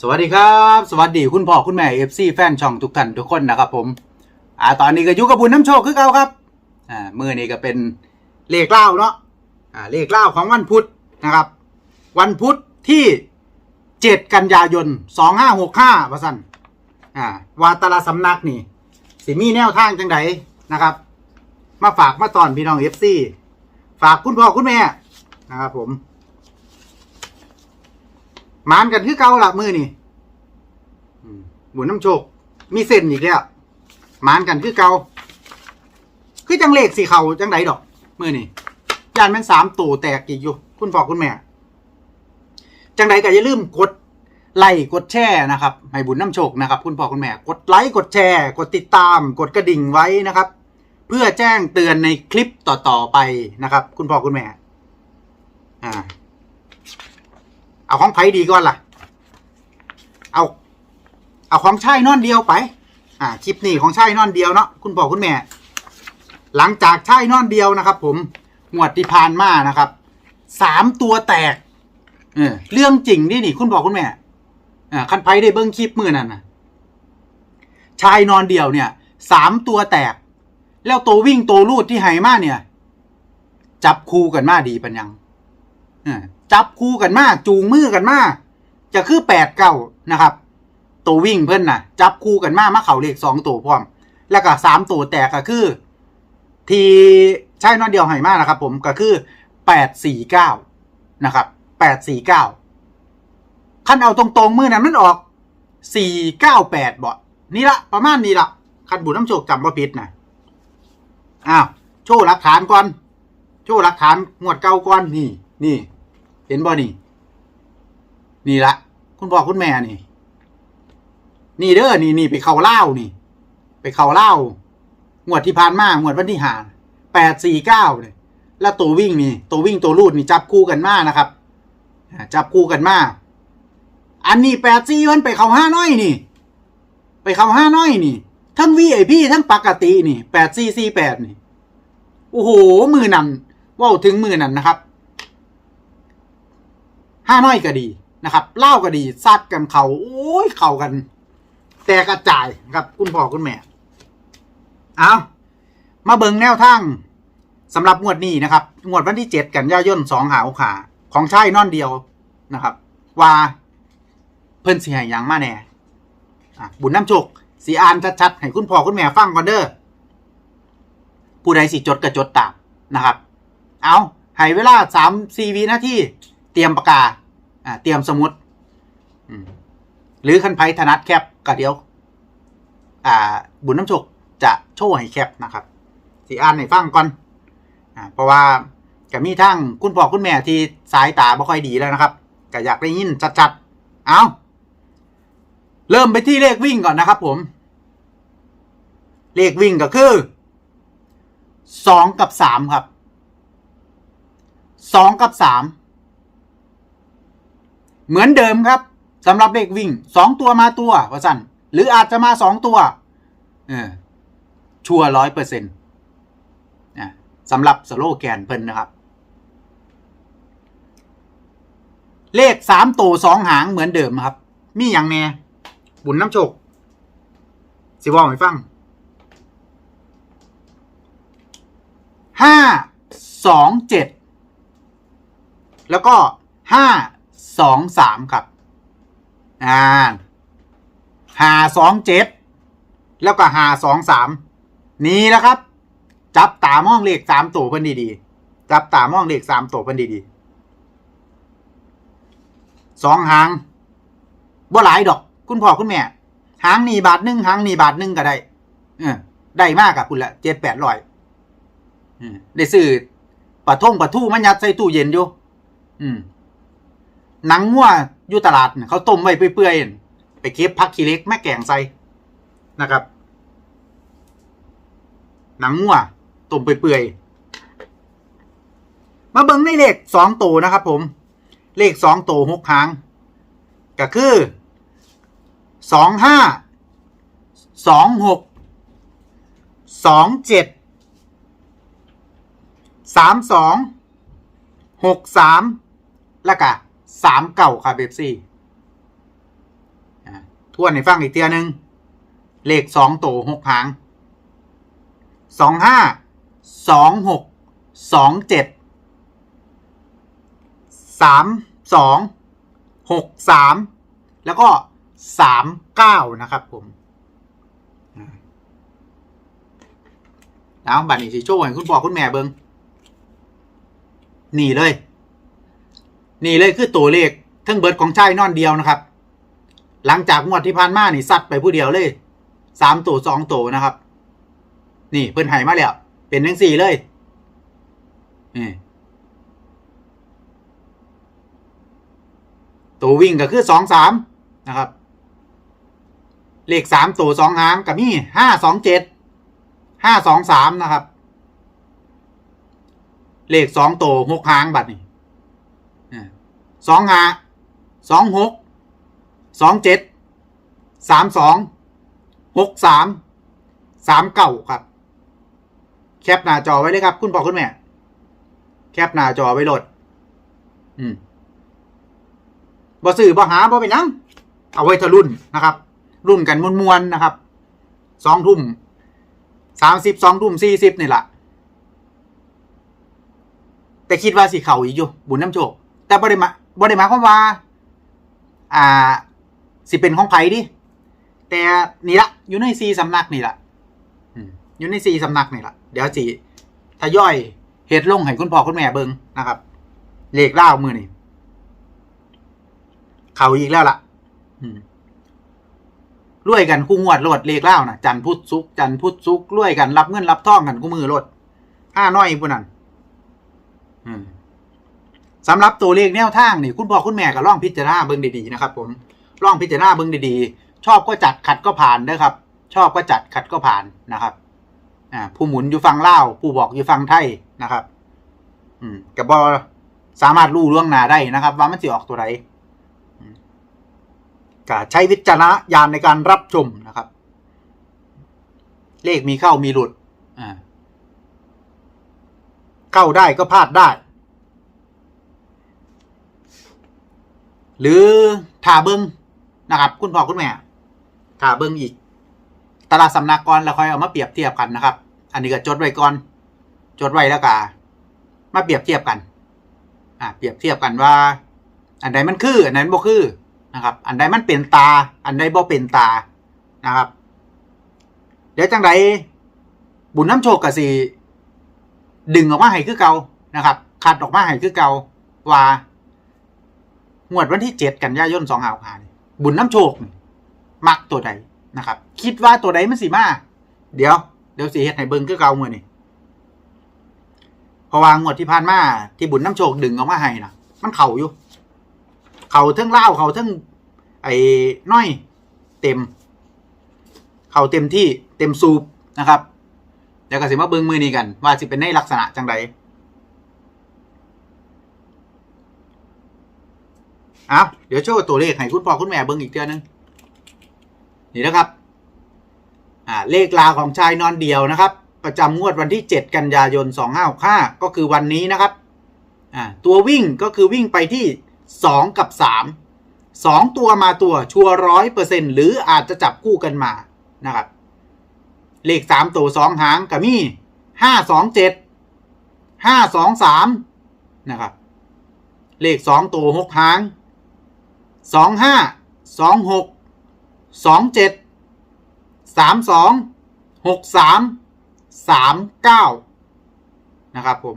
สวัสดีครับ สวัสดีคุณพ่อคุณแม่เอฟซีแฟนช่องทุกท่านทุกคนนะครับผม อ่าตอนนี้ก็อยู่กับบุญน้ำโชคคือเก่าครับ อ่ามือนี้ก็เป็นเลขเล่าเนาะ อ่าเลขเล่าของวันพุธนะครับ วันพุธที่เจ็ดกันยายนสองห้าหกห้าประสันอ่าวาตาลาสำนักนี่สิมีแนวทางจังไดนะครับ มาฝากมาตอนพี่น้องเอฟซีฝากคุณพ่อคุณแม่นะครับผม มานกันคือเก่าละมือนี่บุญน้ำโชค มีเส้นอีกแล้วมานกันคือเก่าคือจังเลขสีเขาจังไดดอกมือนี่ยานม่นสามตู่แตกอีกอยู่ คุณพ่อคุณแม่ จังไดก็อย่าลืมกดไลค์กดแชร์นะครับให้บุญน้ำโชคนะครับ คุณพ่อคุณแม่ กดไลค์กดแชร์ กดติดตาม กดกระดิ่งไว้นะครับ เพื่อแจ้งเตือนในคลิปต่อๆไปนะครับ คุณพ่อคุณแม่ อ่า เอาของไผดีก่อนล่ะ เอา เอาของชายนอนเดียวไป อ่าคลิปนี้ของชายนอนเดียวเนาะคุณพ่อคุณแม่ หลังจากชายนอนเดียวนะครับ ผมหมวดที่ผ่านมานะครับสามตัวแตก เออ เรื่องจริงนี่นี่ คุณพ่อคุณแม่อ่าคันไผได้เบิ้งคลิปมือนั่นนะชายนอนเดียวเนี่ยสามตัวแตก แล้วตัววิ่งตัวลูดที่ไหมาเนี่ย จับคู่กันมาดีปัญญังอ่า จับคู่กันมาจูงมือกันมาจะคือแปดเก้านะครับ ตัววิ่งเพิ่อนน่ะ จับคู่กันมามาเข่าเลขสองตัวพร้อม แล้วก็สามตัวแตกก็คือ ทีใช่นอนเดียวให้มากนะครับ ผมก็คือแปดสี่เก้านะครับแปดสี่เก้าคันเอาตรงๆมือนั้นมันออกสี่เก้าแปดบ่นี่ละประมาณนี้ละคันบุญน้ำโชคจำว่าผิดนะอ้าวโชว์หลักฐานก่อน โชว์หลักฐานงวดเก่าก่อนนี่นี่ เห็นบ่นี่ นี่ละคุณพ่อคุณแม่นี่ นี่เด้อนี่นี่ไปเข่าเล่านี่ ไปเข่าเล่างวดที่ผ่านมางวดวันที่หาแปดสี่เก้าเลยแล้วตัววิ่งนี่ ตัววิ่งตัวรูดนี่จับคู่กันมานะครับจับคู่กันมาอันนี้แปดสี่มันไปเข่าห้าน้อยนี่ ไปเข่าห้าน้อยนี่ ทั้งวีไอพีทั้งปกตินี่แปดสี่สี่แปดนี่โอ้โหมือนั่นว่าถึงมือนั่นนะครับ ห้าน้อยก็ดีนะครับเล่าก็ดีซัดกันเขาโอ้ยเข่ากัน แต่กระจายครับคุณพ่อคุณแม่ เอามาเบิงแนวทางสำหรับงวดนี้นะครับงวดวันที่เจ็ดกันยายนสองหาขาของชายนอนเดียวนะครับ ว่าเพิ่นสีหหยังมาแน่บุญน้ำโชคสีอานชัดๆให้คุณพ่อคุณแม่ฟังก่อนเด้อผู้ใดสิจดกระจดตามนะครับ เอาให้เวลาสามสี่วินาทีเตรียมปากกา อ่าเตรียมสมุดหรือคันไพถนัดแคปก็เดียว อ่า บุญน้ำโชคจะโชว์ให้แคปนะครับสีอ่านให้ฟังก่อนอ่าเพราะว่าก็มีทั้งคุณพ่อคุณแม่ที่สายตาไม่ค่อยดีแล้วนะครับก็อยากได้ยินชัดๆเอาเริ่มไปที่เลขวิ่งก่อนนะครับ ผม เลขวิ่งก็คือสองกับสามครับสองกับสาม เหมือนเดิมครับสำหรับเลขวิ่งสองตัวมาตัวว่าสั่นหรืออาจจะมาสองตัวเออชัวร้อยเปอร์เซ็นต์สำหรับสโลแกนเพิ่นนะครับ เลขสามตัวสองหางเหมือนเดิมครับ มีอย่างแน่บุญน้ำโชคสิว่าให้ฟังห้าสองเจ็ดแล้วก็ห้า สองสามครับ อ่าหาสองเจ็ดแล้วก็หาสองสามนี่แหละครับ จับตามองเลขสามตัวเพิ่นดีๆจับตามองเลขสามตัวเพิ่นดีๆสองหางบ่หลายดอก คุณพ่อคุณแม่ หางนี่บาทหนึ่งหางนี่บาทหนึ่งก็ได้ เออได้มากกับคุณละเจ็ดแปดร้อยได้ซื้อปลาท่งปลาทู่มันยัดใส่ตู้เย็นอยู่ อืม หนังงัวอยู่ตลาดเขาต้มไว้เปื่อยๆไปเก็บพักขี้เล็กแม่แกงใส่นะครับ หนังงัวต้มเปื่อยๆมาเบิ่งในเลขสองตัวนะครับ ผม เลขสองตัวหกหางก็คือสองห้าสองหกสองเจ็ดสามสองหกสามแล้วก็ สามเก่าค่ะเบปซี่ทวนให้ฟังอีกเตียหนึ่งเลขสองโตหกหางสองห้าสองหกสองเจ็ดสามสองหกสามแล้วก็สามเก้านะครับผมแล้วบัตรนี้สิโชว์ให้คุณพ่อคุณแม่เบิงหนีเลย นี่เลยคือตัวเลขทั้งเบิดของชายนอนเดียวนะครับ หลังจากงวดที่ผ่านมานี่ซัดไปผู้เดียวเลยสามตัวสองตัวนะครับ นี่เพิ่นหายมาแล้วเป็นทั้งสี่เลยนี่ตัววิ่งก็คือสองสามนะครับ เลขสามตัวสองหางกับนี่ห้าสองเจ็ดห้าสองสามนะครับ เลขสองตัวหกหางบัตรนี่ สองห้าสองหกสองเจ็ดสามสองหกสามสามเก้าครับ แคปหน้าจอไว้เลยครับ คุณพ่อคุณแม่ แคปหน้าจอไว้โหลด อืมบ่สื่อบ่หาบ่เป็นยัง เอาไว้ทะรุ่นนะครับ รุ่นกันมวนๆนะครับสองทุ่มสามสิบสองทุ่มสี่สิบนี่แหละแต่คิดว่าสิเข่าอีกอยู่ บุญน้ำโชค แต่บ่ได้มา บ่ได้หมายความว่า อ่า สิเป็นของไผดิ แต่นี่ละอยู่ในซีสำนักนี่ละอืมอยู่ในซีสำนักนี่ละเดี๋ยวสิทยอยเฮ็ดลงให้คุณพ่อคุณแม่เบิ่งนะครับ เลขเล่ามือนี่เขาอีกแล้วล่ะอืมรวยกันคู่งวดรดเลขเล่านะจันทร์พุธซุกร์จันทร์พุธซุกร์รวยกันรับเงินรับทองกันคู่มือรดห้าน้อยพวกนั้นอืม สำหรับตัวเลขแนวทางนี่คุณพ่อคุณแม่ก็ลองพิจารณาเบิ่งดีๆนะครับผมลองพิจารณาเบิ่งดีๆ ชอบก็จัดขัดก็ผ่านนะครับ ชอบก็จัดขัดก็ผ่านนะครับอ่าผู้หมุนอยู่ฟังเล่าผู้บอกอยู่ฟังไทยนะครับ อืมกับบอสามารถรู้ล่วงหน้าได้นะครับ ว่ามันจะออกตัวไหนก็ใช้วิจารณญาณในการรับชมนะครับ เลขมีเข้ามีหลุดอ่าเข้าได้ก็พลาดได้ หรือถ่าเบิ้งนะครับ คุณพ่อคุณแม่ถ่าเบิ้งอีก ตลาดสำนักก่อนแล้วค่อยเอามาเปรียบเทียบกันนะครับ อันนี้ก็จดไว้ก่อน จดไว้แล้วก็มาเปรียบเทียบกัน อ่าเปรียบเทียบกันว่า อันใดมันคือ อันไหนบ่คือนะครับ อันใดมันเป็นตา อันใดบ่เป็นตานะครับ เดี๋ยวจังไดบุญน้ำโชคก็สิดึงออกมาให้คือเก่านะครับคัดออกมาให้คือเก่าว่า งวดวันที่เจ็ดกันยายนสองหาคาบุญน้ำโชค มักตัวใดนะครับ คิดว่าตัวใดมันสิมา เดี๋ยว เดี๋ยวสิเฮ็ดให้เบิ่งคือเก่ามื้อนี้เพราะว่างวดที่ผ่านมาที่บุญน้ำโชคดึงออกมาให้นะมันเข่าอยู่ เข่าเทั้งเล่าเข่าเทั้งไอ้น้อย เต็ม เข่าเต็มที่เต็มสูบนะครับ เดี๋ยวก็สิมาเบิ่งมือนี้กัน ว่าสิเป็นในลักษณะจังใด เอาเดี๋ยวโชว์ตัวเลขให้คุณพ่อคุณแม่เบิ่งอีกเทื่อนึงนี่นะครับ อ่าเลขลาของชายนอนเดียวนะครับ ประจำงวดวันที่ 7 กันยายน 2565ก็คือวันนี้นะครับอ่าตัววิ่งก็คือวิ่งไปที่ 2 กับ 3 2 ตัวมาตัวชัวร้อยเปอร์เซ็นต์หรืออาจจะจับคู่กันมานะครับ เลข 3 ตัว 2 หางกับมี่5 2 7 5 2 3นะครับเลข 2 ตัว 6 หาง 2 5 2 6สองเจ็ดสามสองหกสามสามเก้านะครับผม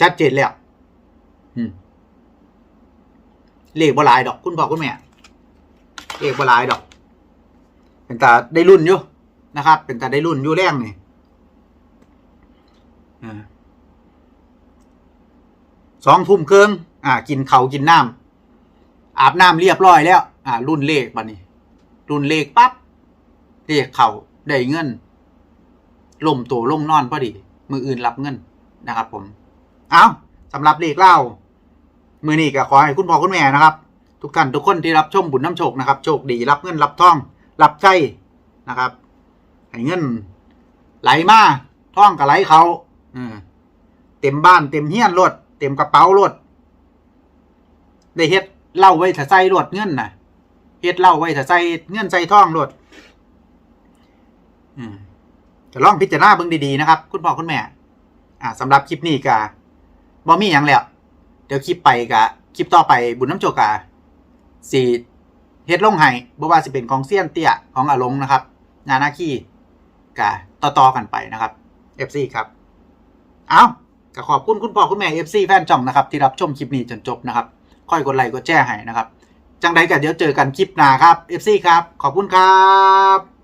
ชัดเจนแล้วเลขบหลายดอก คุณพ่อคุณแม่เลขบหลายดอก เป็นตาได้รุ่นอยู่นะครับ เป็นตาได้รุ่นอยู่แรงนี่สองทุ่มเครื่อง อ่า กินเขากินน้ำอาบน้ำเรียบร้อยแล้ว อ่า รุ่นเลขบัดนี้ รุ่นเลขปั๊บเลขเขาได้เงินล่มตัวล่มนอนพอดี มืออื่นรับเงินนะครับ ผม เอาสำหรับเลขเล่ามือนี้ก็ขอให้คุณพ่อคุณแม่นะครับ ทุกท่านทุกคนที่รับชมบุญน้ำโชคนะครับ โชคดีรับเงินรับทอง รับใจนะครับให้เงิน ไหลมาท่องกับไหลเขาเต็มบ้านเต็มเฮี้ยนรถเต็มกระเป๋ารถ ได้เฮ็ดเล่าไว้ถ้าใส่รถเงินนะเฮ็ดเล้าไว้ถ้าใส่เงื่อนใส่ท่องโลดอืมจะลองพิจารณาเบิ่งดีๆนะครับ คุณพ่อคุณแม่ อ่าสำหรับคลิปนี้ก็บ่มีหยังแล้วเดี๋ยวคลิปไปก็คลิปต่อไปบุญน้ำโจกาสิเฮ็ดลงให้บ่ว่าสิเป็นของเซียนเตี้ยของอาลงนะครับงานหน้าขี้ก็ต่อๆกันไปนะครับ FC ครับ เอาก็ขอบคุณคุณพ่อคุณแม่ FC แฟนจ่องนะครับ ที่รับชมคลิปนี้จนจบนะครับ ค่อยกดไลค์กดแชร์ให้นะครับ จังใดก็เดี๋ยวเจอกันคลิปหน้าครับ FC ครับ ขอบคุณครับ